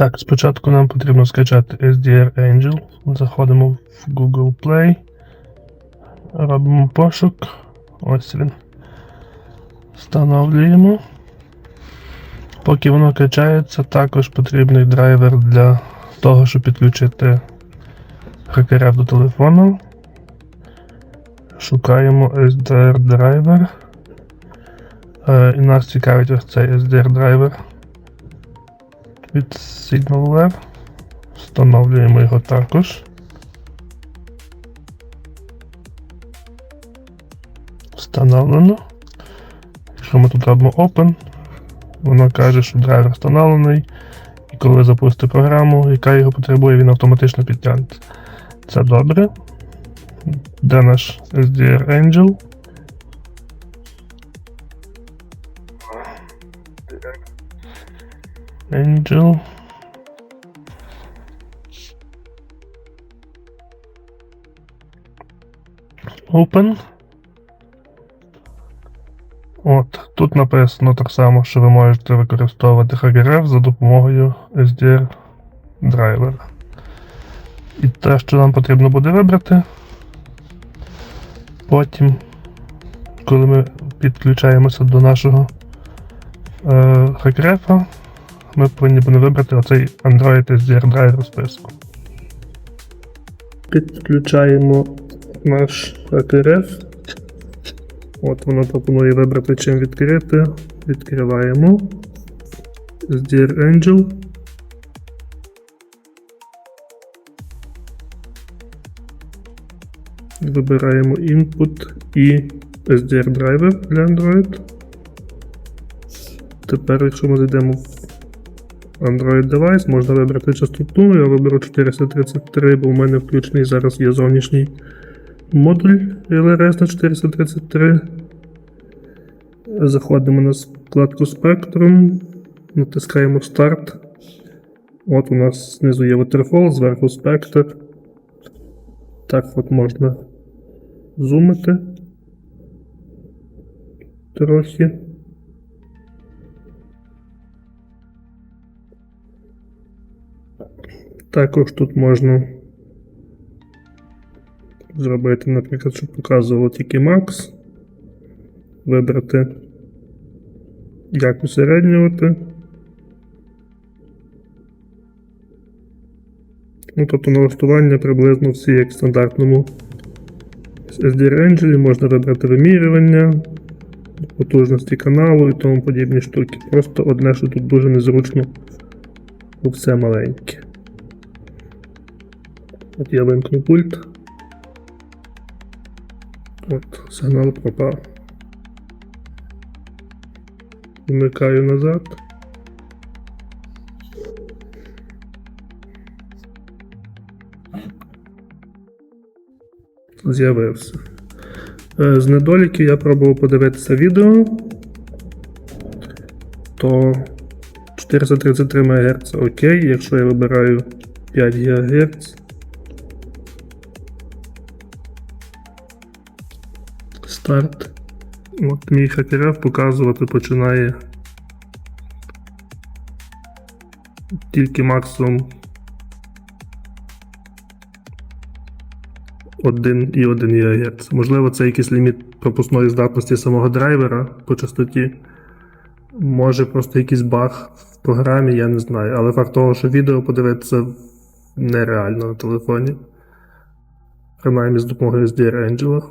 Так, спочатку нам потрібно скачати SDR Angel. Заходимо в Google Play. Робимо пошук. Ось він. Встановлюємо. Поки воно качається, також потрібний драйвер для того, щоб підключити хакеря до телефону. Шукаємо SDR драйвер. Е, і нас цікавить ось цей SDR драйвер від SignalWare. Встановлюємо його також. Встановлено. Якщо ми тут робимо Open, воно каже, що драйвер встановлений. І коли запустите програму, яка його потребує, він автоматично підтягнеться. Це добре. Де наш SDR Angel? Angel. Open. От, тут написано так само, що ви можете використовувати HackerF за допомогою SDR драйвера. І те, що нам потрібно буде вибрати. Потім, коли ми підключаємося до нашого е, HackerF, ми повинні будемо вибрати оцей Android SDR драйвер списку. Підключаємо наш HackerF. От воно пропонує вибрати чим відкрити. Відкриваємо. SDR Angel. Вибираємо Input і SDR Driver для Android. Тепер, якщо ми зайдемо в Android девайс, можна вибрати частоту. Я виберу 433, бо в мене включений зараз є зовнішній модуль LRS на 433. Заходимо на вкладку Spectrum, натискаємо Старт. От у нас знизу є Waterfall, зверху спектр. Так от можна зумити трохи. Також тут можна зробити, наприклад, щоб показувало тільки Max. Вибрати, як усереднювати. Ну, тобто налаштування приблизно всі як в стандартному SDR Engine, можна вибрати вимірювання, потужності каналу і тому подібні штуки. Просто одне, що тут дуже незручно, бо все маленьке. От я вимкну пульт. От, сигнал пропав. Вмикаю назад. З'явився. Е, З недоліків я пробував подивитися відео. То 433 МГц окей, якщо я вибираю 5 ГГц. Старт. От мій хакерев показувати починає тільки максимум 1,1 ГГц. Можливо, це якийсь ліміт пропускної здатності самого драйвера по частоті. Може просто якийсь баг в програмі, я не знаю. Але факт того, що відео подивитися нереально на телефоні. Принаймні з допомогою SDR Angela.